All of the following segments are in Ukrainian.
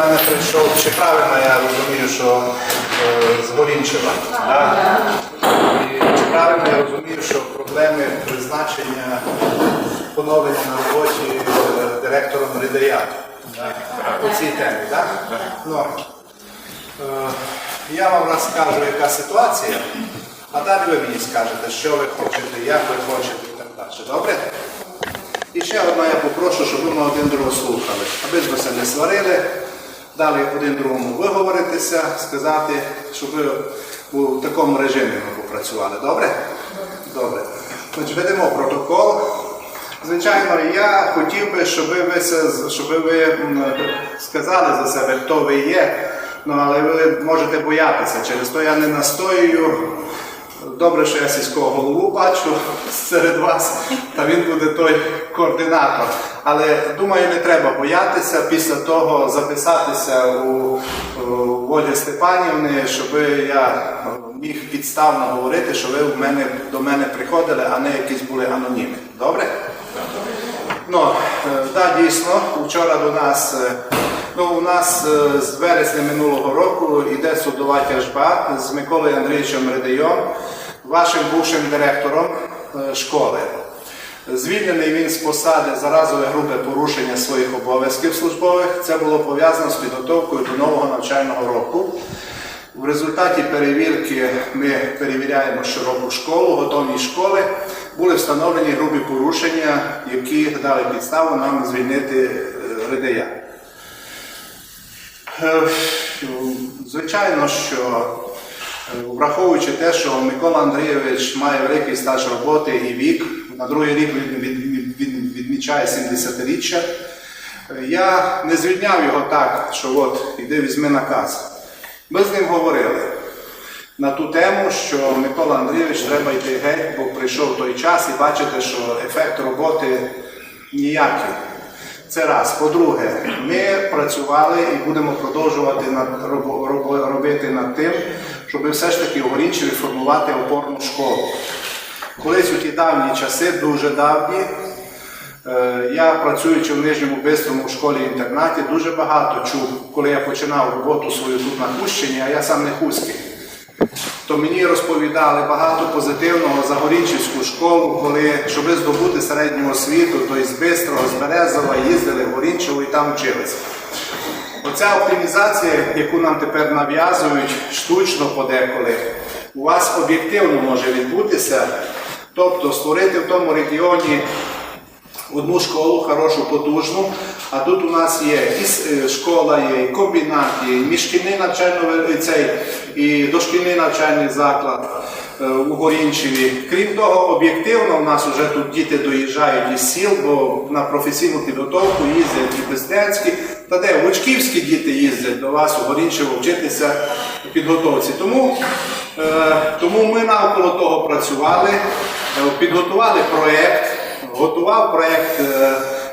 мене прийшов, чи правильно я розумію, що е, з Горінчева. Да? І чи правильно я розумію, що проблеми призначення поновлення на роботі е, директором да? по цій темі, так? Ну, е, я вам розкажу, яка ситуація, а далі ви мені скажете, що ви хочете, як ви хочете і так далі. Добре? І ще одне я попрошу, щоб ви один другого слухали, аби ж ви се не сварили, дали один другому виговоритися, сказати, щоб ви у такому режимі ми попрацювали. Добре? Добре. Значить, ведемо протокол. Звичайно, я хотів би, щоб ви, щоб ви сказали за себе, хто ви є, ну, але ви можете боятися. Через то я не настоюю. Добре, що я сільського голову бачу серед вас, та він буде той координатор. Але думаю, не треба боятися після того записатися у, у Волі Степанівни, щоб я міг підставно говорити, що ви в мене, до мене приходили, а не якісь були анонімні. Добре? Ну, е, да, дійсно, вчора до нас, е, ну, у нас е, з вересня минулого року йде судова тяжба з Миколою Андрійовичем Редеєм, вашим бувшим директором е, школи. Звільнений він з посади за разове грубе порушення своїх обов'язків службових. Це було пов'язано з підготовкою до нового навчального року. В результаті перевірки ми перевіряємо щороку школу, готовність школи. Були встановлені грубі порушення, які дали підставу нам звільнити е, Редея. Е, Звичайно, що е, враховуючи те, що Микола Андрійович має великий стаж роботи і вік, на другий рік він від- від- він відмічає 70-річчя, е, я не звільняв його так, що от іди візьми наказ. Ми з ним говорили на ту тему, що Микола Андрійович треба йти геть, бо прийшов той час і бачите, що ефект роботи ніякий. Це раз. По-друге, ми працювали і будемо продовжувати над, робити над тим, щоб все ж таки у Горінчеві формувати опорну школу. Колись у ті давні часи, дуже давні, Е, Я працюючи в Нижньому Бистрому в школі-інтернаті, дуже багато чув, коли я починав роботу свою тут на Хущині, а я сам не Хуський. То мені розповідали багато позитивного за Горінчівську школу, коли, щоб здобути середню освіту, то із Бистрого, з Березова їздили в Горінчево і там вчилися. Оця оптимізація, яку нам тепер нав'язують штучно подеколи, у вас об'єктивно може відбутися, тобто створити в тому регіоні одну школу хорошу, потужну. А тут у нас є і е, школа, є, і комбінат, є, і міжшкільний навчальний цей, і дошкільний навчальний заклад е, у Горінчеві. Крім того, об'єктивно, у нас вже тут діти доїжджають із сіл, бо на професійну підготовку їздять і Пестецькі, та де Лучківські діти їздять до вас у Горінчево вчитися у підготовці. Тому, е, тому ми навколо того працювали, е, підготували проєкт. Готував проєкт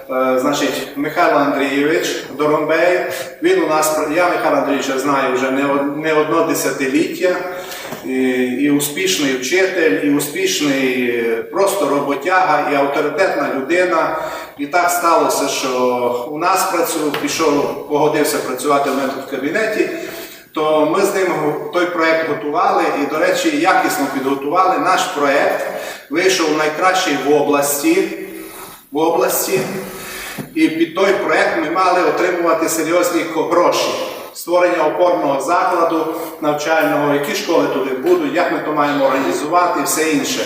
значить, Михайло Андрійович Доромбей. Він у нас, я Михайло Андрійовича знаю вже не, одно десятиліття. І, і успішний вчитель, і успішний е, просто роботяга, і авторитетна людина. І так сталося, що у нас працював, пішов, погодився працювати в мене в кабінеті. То ми з ним той проєкт готували і, до речі, якісно підготували. Наш проєкт вийшов найкращий в області. В області. І під той проєкт ми мали отримувати серйозні гроші. Створення опорного закладу навчального, які школи туди будуть, як ми то маємо організувати і все інше.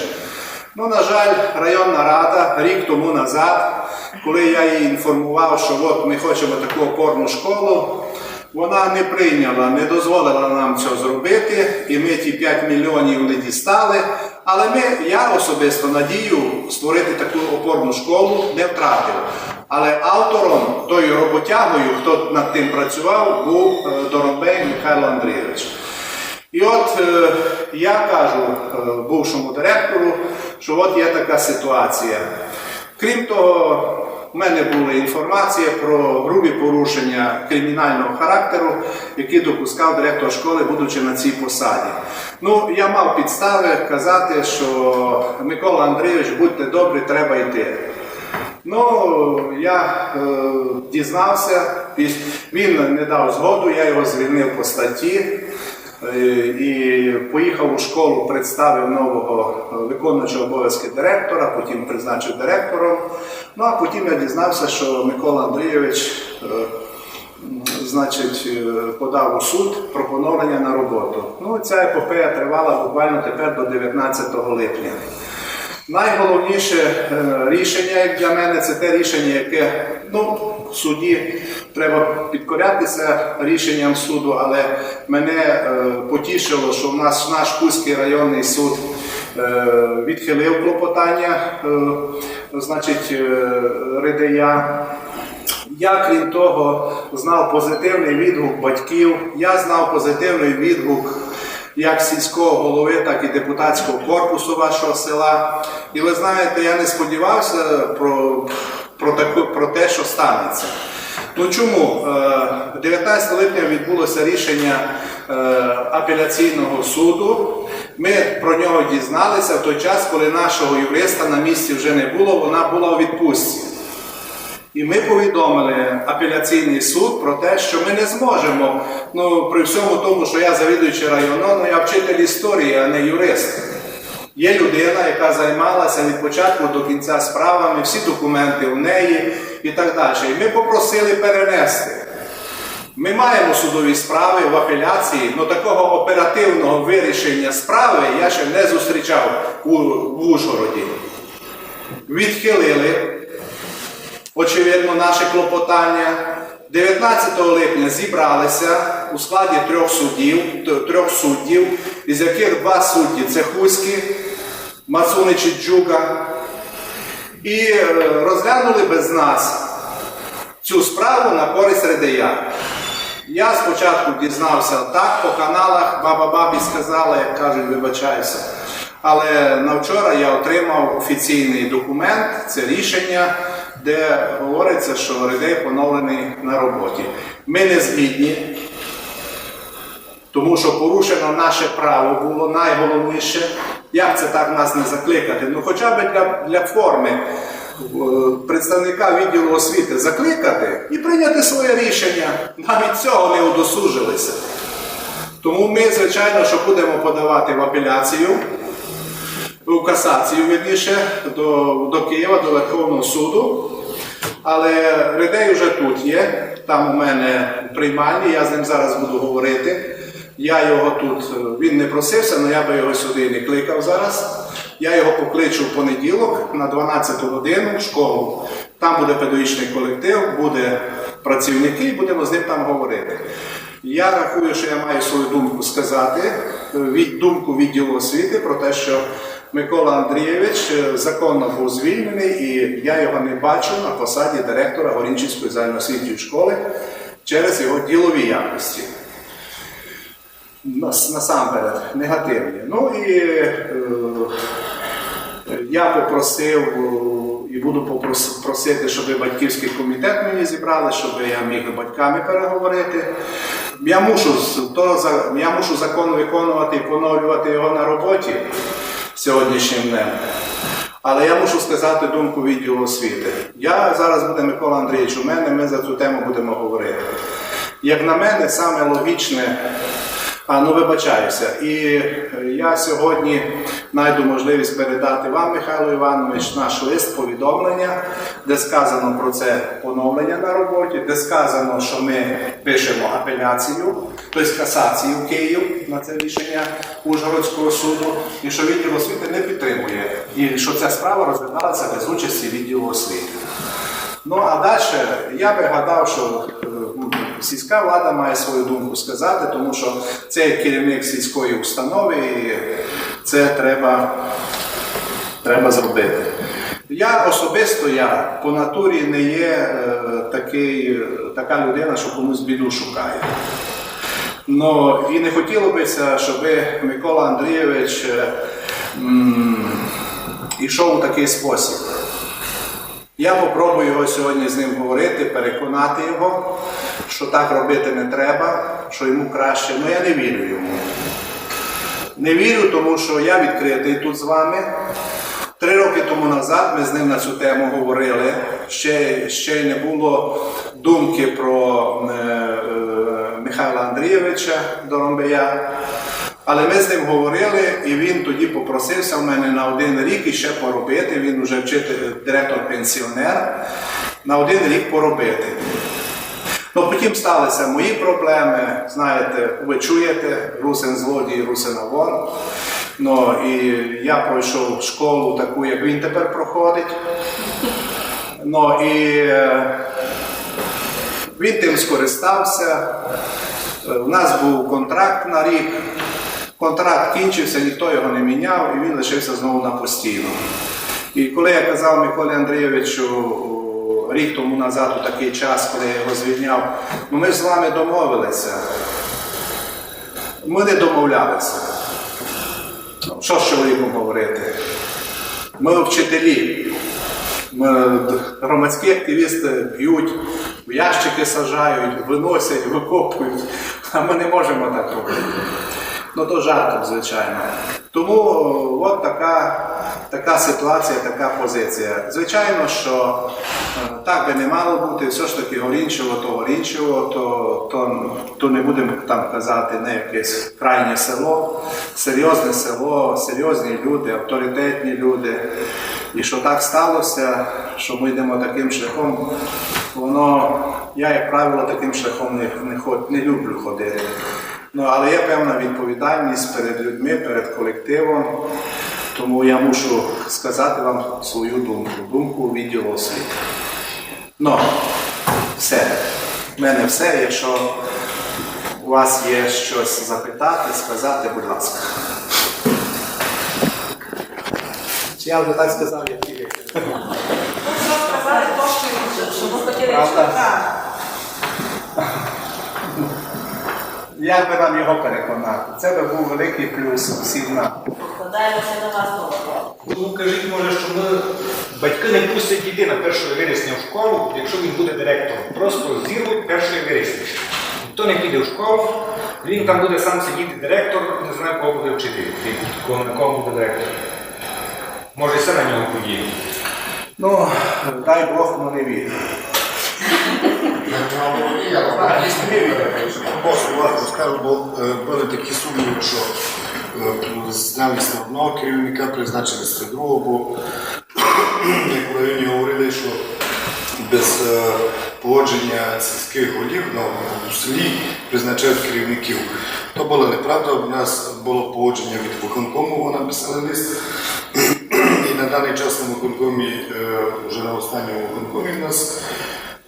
Ну, на жаль, районна рада рік тому назад, коли я її інформував, що от ми хочемо таку опорну школу, вона не прийняла, не дозволила нам це зробити, і ми ті 5 мільйонів не дістали. Але ми, я особисто надію створити таку опорну школу не втратив. Але автором, тою роботягою, хто над тим працював, був е, Доробей Михайло Андрійович. І от е, я кажу е, бувшому директору, що от є така ситуація. Крім того, в мене була інформація про грубі порушення кримінального характеру, які допускав директор школи, будучи на цій посаді. Ну, я мав підстави казати, що Микола Андрійович, будьте добрі, треба йти. Ну, я е, дізнався, Він не дав згоду, я його звільнив по статті. е, І поїхав у школу, представив нового виконуючого обов'язки директора, потім призначив директором. Ну а потім я дізнався, що Микола Андрійович е, значить, е, подав у суд про на роботу. Ну, ця епопея тривала буквально тепер до 19 липня. Найголовніше е, рішення, як для мене, це те рішення, яке ну, в суді треба підкорятися рішенням суду, але мене е, потішило, що в нас наш Кузький районний суд е, відхилив клопотання, значить, Ридея. Я, крім того, знав позитивний відгук батьків, я знав позитивний відгук як сільського голови, так і депутатського корпусу вашого села. І ви знаєте, я не сподівався про, про, таку, про те, що станеться. Ну чому? Е, 19 липня відбулося рішення е, апеляційного суду. Ми про нього дізналися в той час, коли нашого юриста на місці вже не було, вона була у відпустці. І ми повідомили апеляційний суд про те, що ми не зможемо, ну при всьому тому, що я завідуючий району, ну я вчитель історії, а не юрист. Є людина, яка займалася від початку до кінця справами, всі документи в неї і так далі. І ми попросили перенести. Ми маємо судові справи в апеляції, але такого оперативного вирішення справи я ще не зустрічав у, в Ужгороді. Відхилили очевидно, наше клопотання. 19 липня зібралися у складі трьох суддів, трьох суддів, із яких два судді це Хуський, Мацунич і Джуга. І е, розглянули без нас цю справу на користь Редея. Я спочатку дізнався так, по каналах баба бабі сказала, як кажуть, вибачаюся. Але на вчора я отримав офіційний документ, це рішення, де говориться, що Редей поновлений на роботі. Ми не згідні, тому що порушено наше право було найголовніше. Як це так нас не закликати? Ну хоча б для, для форми е, представника відділу освіти закликати і прийняти своє рішення. Навіть цього не удосужилися. Тому ми, звичайно, що будемо подавати в апеляцію, в касацію, вірніше, до, до Києва, до Верховного суду. Але Редей вже тут є, там у мене приймальні, я з ним зараз буду говорити. Я його тут, е, він не просився, але я би його сюди не кликав зараз. Я його покличу в понеділок на 12 годину в школу. Там буде педагогічний колектив, буде працівники, і будемо з ним там говорити. Я рахую, що я маю свою думку сказати, е, від думку відділу освіти про те, що Микола Андрійович е, законно був звільнений, і я його не бачу на посаді директора Горінчинської загальноосвітньої школи через його ділові якості. Насамперед, негативні. Ну і е, я попросив е, і буду просити, щоб батьківський комітет мені зібрали, щоб я міг батьками переговорити. Я мушу, то, я мушу закон виконувати і поновлювати його на роботі сьогоднішнім днем. Але я мушу сказати думку відділу освіти. Я зараз буде Микола Андрійович у мене, ми за цю тему будемо говорити. Як на мене, саме логічне, а ну вибачаюся. І е, я сьогодні знайду можливість передати вам, Михайло Іванович, наш лист повідомлення, де сказано про це поновлення на роботі, де сказано, що ми пишемо апеляцію, тобто касацію Київ на це рішення Ужгородського суду, і що відділ освіти не підтримує, і що ця справа розглядалася без участі відділу освіти. Ну а далі я би гадав, що е, сільська влада має свою думку сказати, тому що це керівник сільської установи, і це треба, треба зробити. Я особисто я по натурі не є е, такий, е, така людина, що комусь біду шукає. Ну і не хотіло бися, щоб Микола Андрійович е, м, у такий спосіб. Я попробую його сьогодні з ним говорити, переконати його, що так робити не треба, що йому краще. Ну я не вірю йому. Не вірю, тому що я відкритий тут з вами. Три роки тому назад ми з ним на цю тему говорили, ще, ще не було думки про е, е, Михайла Андрійовича Доромбея. Але ми з ним говорили, і він тоді попросився в мене на один рік іще поробити. Він вже вчитель, директор-пенсіонер, на один рік поробити. Ну, потім сталися мої проблеми. Знаєте, ви чуєте, русин злодій, русина вон. Ну, і я пройшов школу таку, як він тепер проходить. Ну, і е, він тим скористався. У нас був контракт на рік. Контракт кінчився, ніхто його не міняв, і він лишився знову на постійно. І коли я казав Миколі Андрійовичу рік тому назад, у такий час, коли я його звільняв, ну ми з вами домовилися. Ми не домовлялися. Що з чоловіком говорити? Ми вчителі. Ми, громадські активісти б'ють, в ящики сажають, виносять, викопують, а ми не можемо так робити. Ну то жартом, звичайно. Тому от така, така ситуація, така позиція. Звичайно, що е, так би не мало бути, все ж таки горінчево, то горінчево, то, то, то не будемо там казати не якесь крайнє село, серйозне село, серйозні люди, авторитетні люди. І що так сталося, що ми йдемо таким шляхом, воно, я, як правило, таким шляхом не, не, не люблю ходити. Ну, але є певна відповідальність перед людьми, перед колективом. Тому я мушу сказати вам свою думку, думку відділу освіти. Ну, все. В мене все. Якщо у вас є щось запитати, сказати, будь ласка. Чи я вже так сказав, як і ви? Ну, що сказали, то що інше, що ми хотіли Правда? читати. Як би нам його переконати? Це би був великий плюс всім нам. Складаємося до вас. Ну кажіть, може, що ми батьки не пустять дітей на 1 вересня в школу, якщо він буде директором. Просто зірвуть 1 вересня. Ніхто не піде в школу, він там буде сам сидіти директор, не знаю, кого буде вчити, на кого буде директор. Може, все на нього подіє. Ну, дай Бог, ну не вірю. Просто власне скажу, бо були такі сумніви, що знялися одного керівника, призначили з другого, бо як в говорили, що без погодження сільських голів ну, селі призначають керівників. То була неправда. У нас було погодження від виконкому, вона написали лист. І на даний час на виконкомі, вже на останньому виконкомі у нас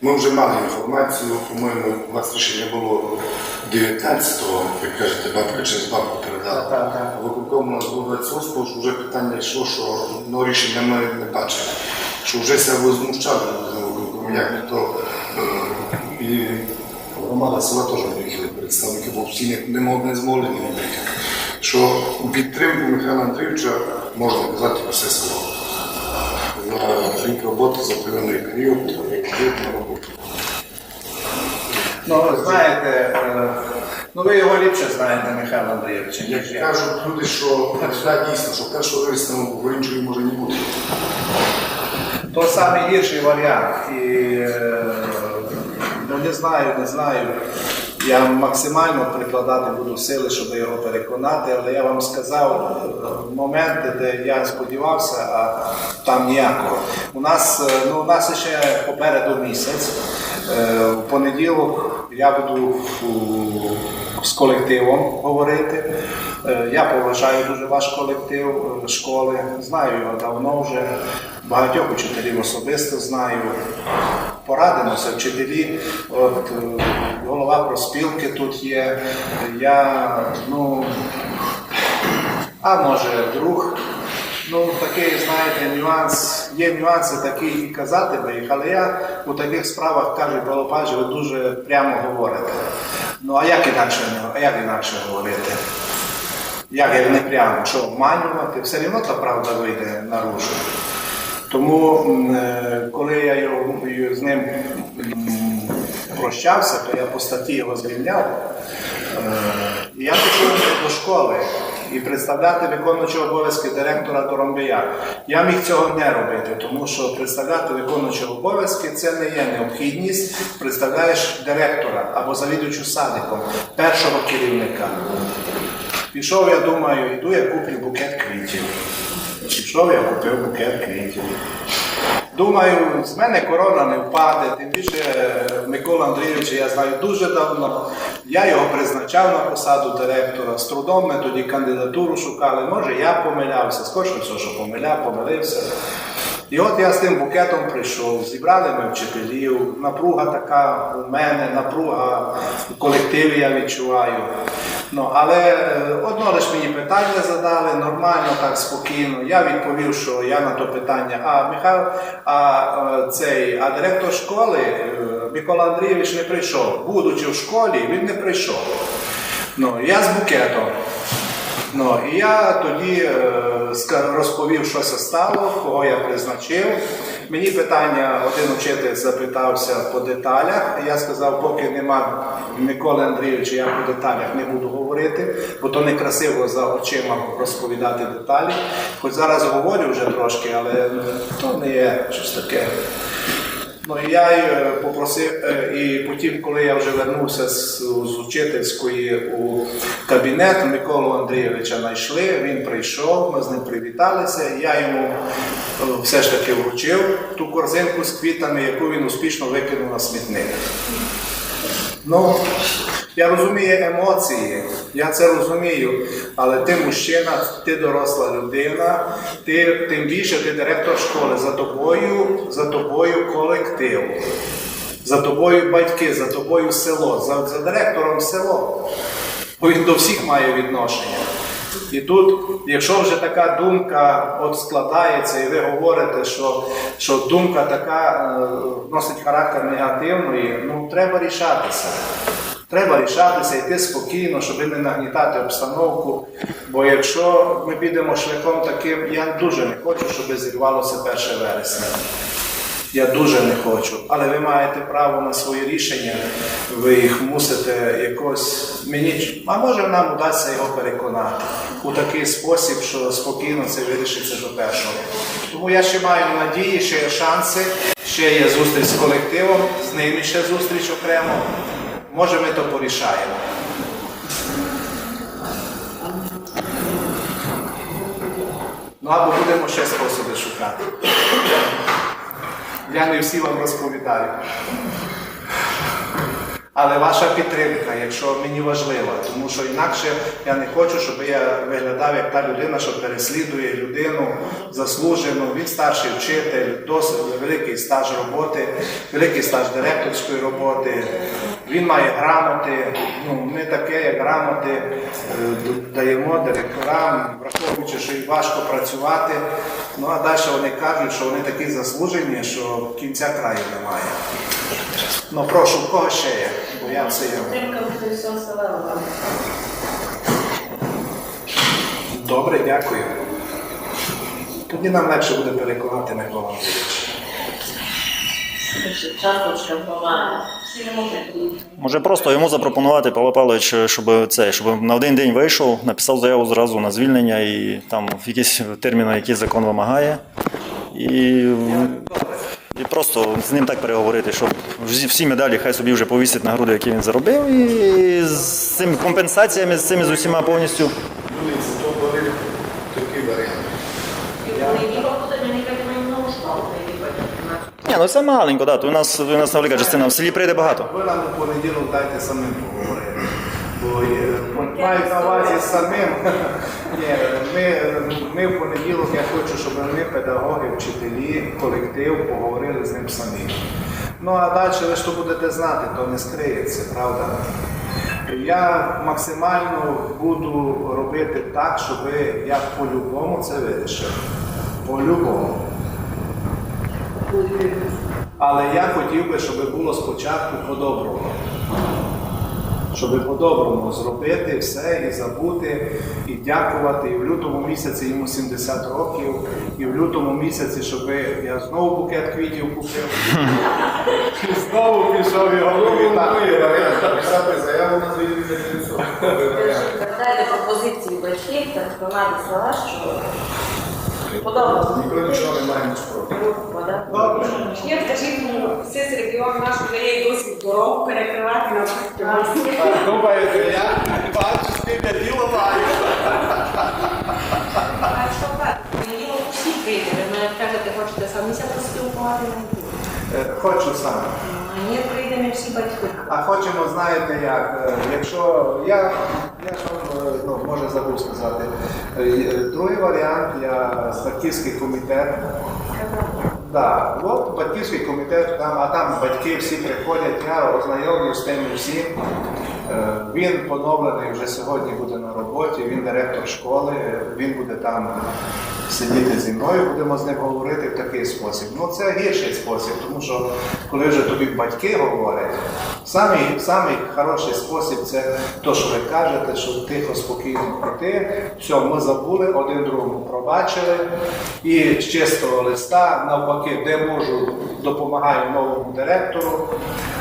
ми вже мали інформацію, по-моєму, у вас рішення було 19-го, як кажете, бабка через бабку передала. Так, так, так. Виконком у нас був 28-го, що вже питання йшло, що ну, рішення ми не бачили. Що вже себе возмущали на виконкомі, як не то. е, І громада села теж приїхали представники, бо всі не, не, мог- не змогли не. Що у підтримку Михайла Андрійовича можна казати все село за рік роботи за певний період роботу. Ну, знаєте, е, ну ви його ліпше знаєте, Михайло Андрійович, Як я. кажуть люди, що так, дійсно, що першого вересня в іншої може не бути. То самий гірший варіант. І е, ну, не знаю, не знаю. Я максимально прикладати буду сили, щоб його переконати, але я вам сказав е, моменти, де я сподівався, а там ніякого. У нас, ну, у нас ще попереду місяць. В понеділок я буду з колективом говорити. Е, Я поважаю дуже ваш колектив е, школи, знаю його давно вже. Багатьох учителів особисто знаю. Порадимося, вчителі, от е, голова проспілки тут є. Я, ну, а може, друг. Ну, такий, знаєте, нюанс. Є нюанси такі і казати би їх, але я у таких справах кажу, Павло ви дуже прямо говорите. Ну, а як інакше, а як інакше говорити? Як як не прямо, що обманювати, все одно та правда вийде наружу. Тому, е, коли я його, з ним прощався, то я по статті його звільняв. Е, я пішов до школи і представляти виконуючого обов'язки директора Доромбия. Я міг цього не робити, тому що представляти виконуючого обов'язки це не є необхідність. Представляєш директора або завідувачу садиком, першого керівника. Пішов, я думаю, йду, я куплю букет квітів. Пішов, я купив букет квітів. Думаю, з мене корона не впаде, тим більше е, Микола Андрійовича я знаю дуже давно. Я його призначав на посаду директора. З трудом ми тоді кандидатуру шукали. Може, я помилявся, скорше все, що помиляв, помилився. І от я з тим букетом прийшов, зібрали ми вчителів, напруга така у мене, напруга в колективі я відчуваю. Ну, але е, одно лише мені питання задали, нормально, так спокійно. Я відповів, що я на то питання. А Михайло, а е, цей, а директор школи е, Микола Андрійович не прийшов. Будучи в школі, він не прийшов. Ну, я з букетом. Ну, і я тоді е, розповів, що це стало, кого я призначив. Мені питання один учитель запитався по деталях. Я сказав, поки нема Миколи Андрійовича, я по деталях не буду говорити, бо то некрасиво за очима розповідати деталі. Хоч зараз говорю вже трошки, але ну, то не є щось таке. Ну і я е, попросив, е, і потім, коли я вже вернувся з, з учительської у кабінет, Миколу Андрійовича знайшли, він прийшов, ми з ним привіталися, я йому е, все ж таки вручив ту корзинку з квітами, яку він успішно викинув на смітник. Ну, я розумію емоції, я це розумію, але ти мужчина, ти доросла людина, ти тим більше ти директор школи, за тобою, за тобою колектив, за тобою батьки, за тобою село, за, за директором село. Бо він до всіх має відношення. І тут, якщо вже така думка от складається, і ви говорите, що, що думка така е, носить характер негативної, ну треба рішатися. Треба рішатися, йти спокійно, щоб не нагнітати обстановку. Бо якщо ми підемо шляхом таким, я дуже не хочу, щоб зірвалося 1 вересня. Я дуже не хочу, але ви маєте право на свої рішення, ви їх мусите якось мені, а може нам вдасться його переконати у такий спосіб, що спокійно це вирішиться до першого. Тому я ще маю надії, ще є шанси, ще є зустріч з колективом, з ними ще зустріч окремо. Може, ми то порішаємо. Ну або будемо ще способи шукати. Я не всі вам розповідаю. Але ваша підтримка, якщо мені важлива, тому що інакше я не хочу, щоб я виглядав як та людина, що переслідує людину заслужену. Він старший вчитель, досить великий стаж роботи, великий стаж директорської роботи. Він має грамоти. Ну, ми таке, як грамоти е, даємо директорам, враховуючи, що їм важко працювати. Ну а далі вони кажуть, що вони такі заслужені, що кінця краю немає. Ну прошу, в кого ще є? Бо я все є. Добре, дякую. Тоді нам легше буде переконати Микола Андрійовича. Часточка громади. Може просто йому запропонувати Павло Павлович, щоб це, щоб на один день вийшов, написав заяву зразу на звільнення і там в якісь терміни, які закон вимагає. І, і просто з ним так переговорити, щоб всі медалі хай собі вже повісить на груди, які він заробив, і з цими компенсаціями, з цими з усіма повністю. Вулиці, то були такі варіанти. І в понеділок буде мені як на нову школу, прийти потім. Ні, ну це маленько, да, у нас, у нас невелика частина, в селі прийде багато. Ви нам у понеділок дайте самим поговорити. Бо мають на увазі самим. Ні, ми, в понеділок я хочу, щоб ми, педагоги, вчителі, колектив, поговорили з ним самі. Ну а далі ви то будете знати, то не скриється, правда? Я максимально буду робити так, щоб я по-любому це вирішив. По-любому. Але я хотів би, щоб було спочатку по-доброму. Щоб по-доброму зробити все і забути, і дякувати. І в лютому місяці йому 70 років, і в лютому місяці, щоб я знову букет квітів купив. І знову пішов його написати заяву на. Варіант. позицію батьків та громади села, що Ніхто нічого не має проти. Добре. Ще скажіть, ну, сис регіон наш дає досвід дорогу перекривати на. Думаєте, я бачу, скільки діло маю. А що так? Понеділок всі прийде. Ви мене кажете, хочете самі себе поспілкувати не буде. Е, Хочу саме. А ні, прийдемо всі батьки. А хочемо, знаєте як, е, якщо я, я ж ну, може забув сказати, Е, е, другий варіант, я батьківський комітет. Да, от батьківський комітет, там, а там батьки всі приходять, я ознайомлюсь з тим всім. Е, Він поновлений вже сьогодні буде на роботі, він директор школи, він буде там сидіти зі мною, будемо з ним говорити в такий спосіб. Ну це гірший спосіб, тому що коли вже тобі батьки говорять, самий, самий хороший спосіб це то, що ви кажете, що тихо, спокійно пройти. Все, ми забули, один другому пробачили. І з чистого листа, навпаки, де можу, допомагаю новому директору,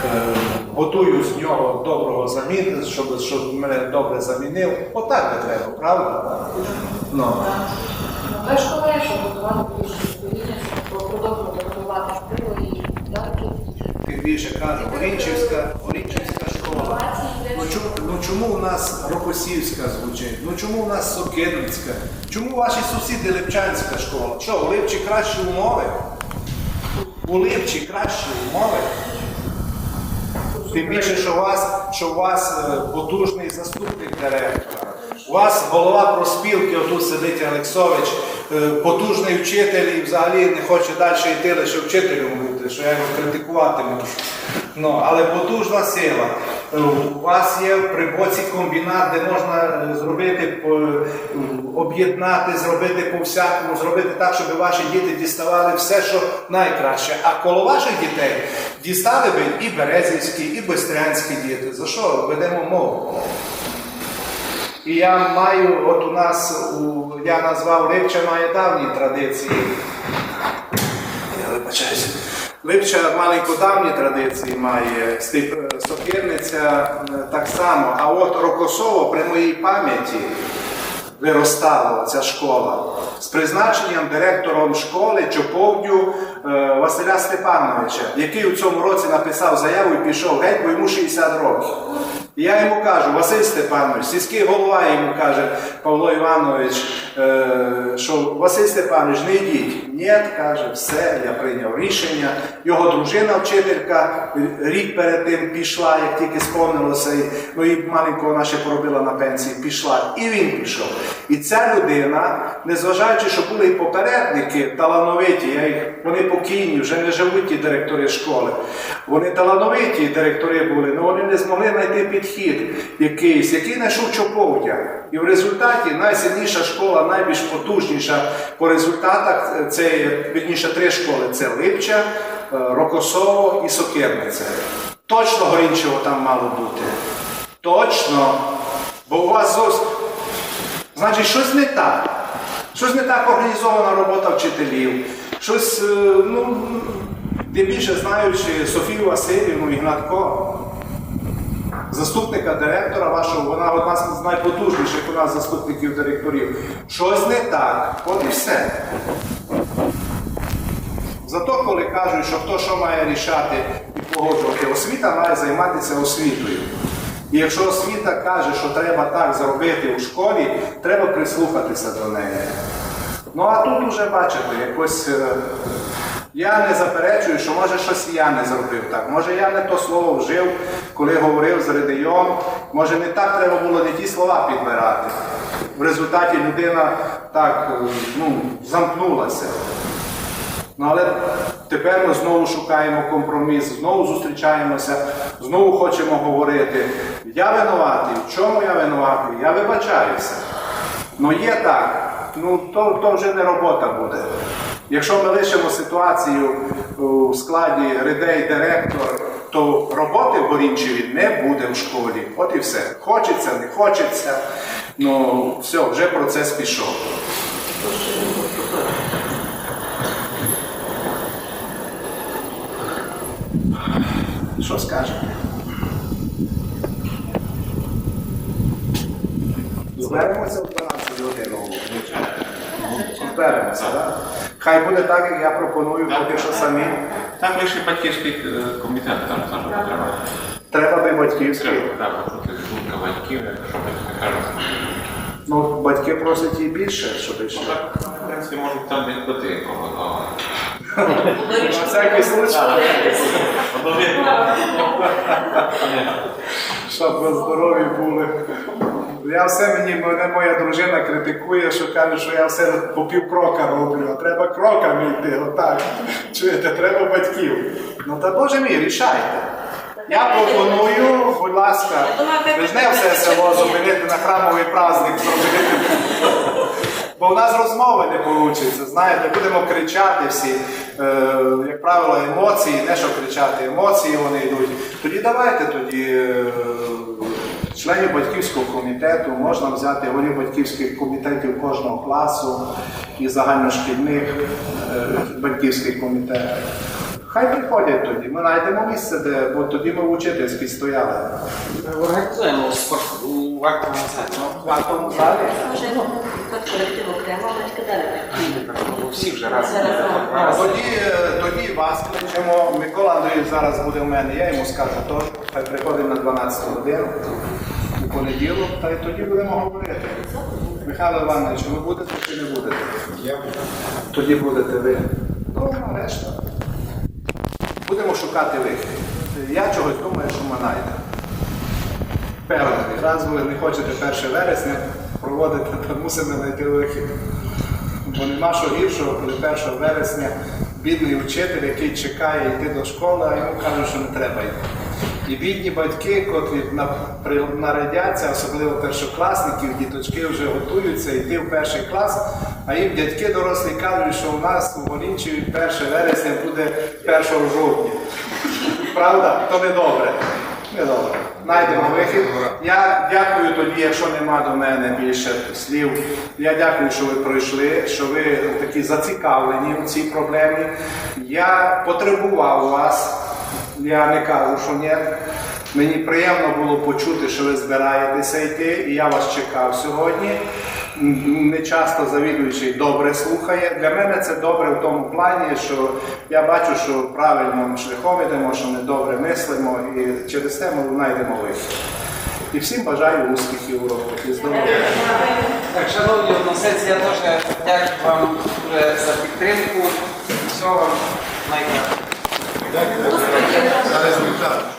е, готую з нього доброго заміну, щоб, щоб мене добре замінив. Отак не треба, правда? Ну. Ви ж коли, щоб готувати політичну відповідність, щоб продовжувати готувати школу і дати Тим більше кажу, Орінчівська, Орінчівська школа. Ну чому, ну чому у нас Рокосівська звучить? Ну чому у нас Сокирницька? Чому ваші сусіди Липчанська школа? Що, у Липчі кращі умови? У Липчі кращі умови? Тим більше, що у вас, що у вас е, потужний заступник директора. У вас голова проспілки, отут сидить Олексович, е, потужний вчитель і взагалі не хоче далі йти, лише вчителем бути, що я його критикувати можу. Ну, але потужна сила. Е, У вас є при боці комбінат, де можна е, зробити, об'єднати, зробити по-всякому, зробити так, щоб ваші діти діставали все, що найкраще. А коло ваших дітей дістали би і Березівські, і Бестрянські діти. За що ведемо мову? І я маю, от у нас, у, я назвав Липча має давні традиції. Я вибачаюся. Липча маленько давні традиції має, Сокирниця е, так само. А от Рокосово при моїй пам'яті виростала ця школа з призначенням директором школи Чоповдю е, Василя Степановича, який у цьому році написав заяву і пішов геть, бо йому 60 років. І я йому кажу, Василь Степанович, сільський голова йому каже Павло Іванович, е, що Василь Степанович, не йдіть. Ні, каже, все, я прийняв рішення. Його дружина, вчителька, рік перед тим пішла, як тільки сповнилося, ну і маленького ще поробила на пенсії, пішла. І він пішов. І ця людина, незважаючи, що були і попередники талановиті, я їх, вони покійні, вже не живуть ті директори школи. Вони талановиті директори були, але вони не змогли знайти підхід якийсь, який знайшов Чоповдя. І в результаті найсильніша школа, найбільш потужніша по результатах е, це вірніше три школи: це Липча, е, Рокосово і Сокирниця. Точно Горінчево там мало бути. Точно. Бо у вас зовсім. Значить, щось не так. Щось не так організована робота вчителів. Щось, е, ну, тим більше знаючи Софію Васильівну Ігнатко, заступника директора вашого, вона одна з найпотужніших у нас заступників директорів. Щось не так. От і все. Зато коли кажуть, що хто що має рішати і погоджувати, освіта має займатися освітою. І якщо освіта каже, що треба так зробити у школі, треба прислухатися до неї. Ну а тут уже бачите, якось е, я не заперечую, що може щось я не зробив так. Може я не то слово вжив, коли говорив з Редеєм, може не так треба було не ті слова підбирати. В результаті людина так е, ну, замкнулася. Ну, але тепер ми знову шукаємо компроміс, знову зустрічаємося, знову хочемо говорити. Я винуватий, в чому я винуватий? Я вибачаюся. Ну є так, ну то, то вже не робота буде. Якщо ми лишимо ситуацію у складі Редей директор, то роботи в Горінчеві не буде в школі. От і все. Хочеться, не хочеться. Ну все, вже процес пішов. Що скажете? Зберемося в 12 годину. Зберемося, так? Хай буде так, як я пропоную, поки що самі. Там лише батьківський е, комітет, там теж треба. Треба би батьківський. Треба, так, думка батьків, якщо батьки кажуть. Ну, батьки просять і більше, щоб йшли. Ну, так, в принципі, можуть там відбити кого. На всякий случай. Щоб ви здорові були. Я все мені, мене моя дружина критикує, що каже, що я все по пів крока роблю, а треба кроками йти, отак. Чуєте, треба батьків. Ну та Боже мій, рішайте. Я пропоную, будь ласка, не все село зупинити на храмовий праздник зробити. Бо в нас розмови не вийде, знаєте, будемо кричати всі, е, як правило, емоції, не що кричати, емоції вони йдуть. Тоді давайте тоді е, членів батьківського комітету, можна взяти голів батьківських комітетів кожного класу і загальношкільних е, батьківських комітетів. Хай приходять тоді, ми знайдемо місце, де, бо тоді ми в учительській стояли. Організуємо спорт у актовому залі. В актовому залі. Може, хоч колектив окремо, батьки далі. Всі вже разом. Тоді, е, тоді вас кличемо. Микола Андрійович зараз буде в мене, я йому скажу теж, хай приходить на 12 годину у понеділок, та й тоді будемо говорити. Михайло Іванович, ви будете чи не будете? Я буду. Тоді будете ви. Ну, решта. Будемо шукати вихід. Я чогось думаю, що ми знайдемо. Певний, раз ви не хочете 1 вересня проводити, то мусимо знайти вихід. Бо нема що гіршого, коли 1 вересня бідний вчитель, який чекає йти до школи, а йому кажуть, що не треба йти. І бідні батьки, котрі на- при- нарядяться, особливо першокласників, діточки вже готуються йти в перший клас, а їм дядьки дорослі кажуть, що у нас у Волінчеві 1 вересня буде 1 жовтня. Правда? То не добре. Не добре. Найдемо вихід. Я дякую тоді, якщо нема до мене більше слів. Я дякую, що ви пройшли, що ви такі зацікавлені в цій проблемі. Я потребував вас. Я не кажу, що ні. Мені приємно було почути, що ви збираєтеся йти, і я вас чекав сьогодні. Не часто завідуючий добре слухає. Для мене це добре в тому плані, що я бачу, що правильним шляхом йдемо, що ми добре мислимо, і через це ми знайдемо вихід. І всім бажаю успіхів у роботі. Здоров'я. Так, шановні односельці, я теж дякую вам за підтримку. Всього вам найкращого. За результат.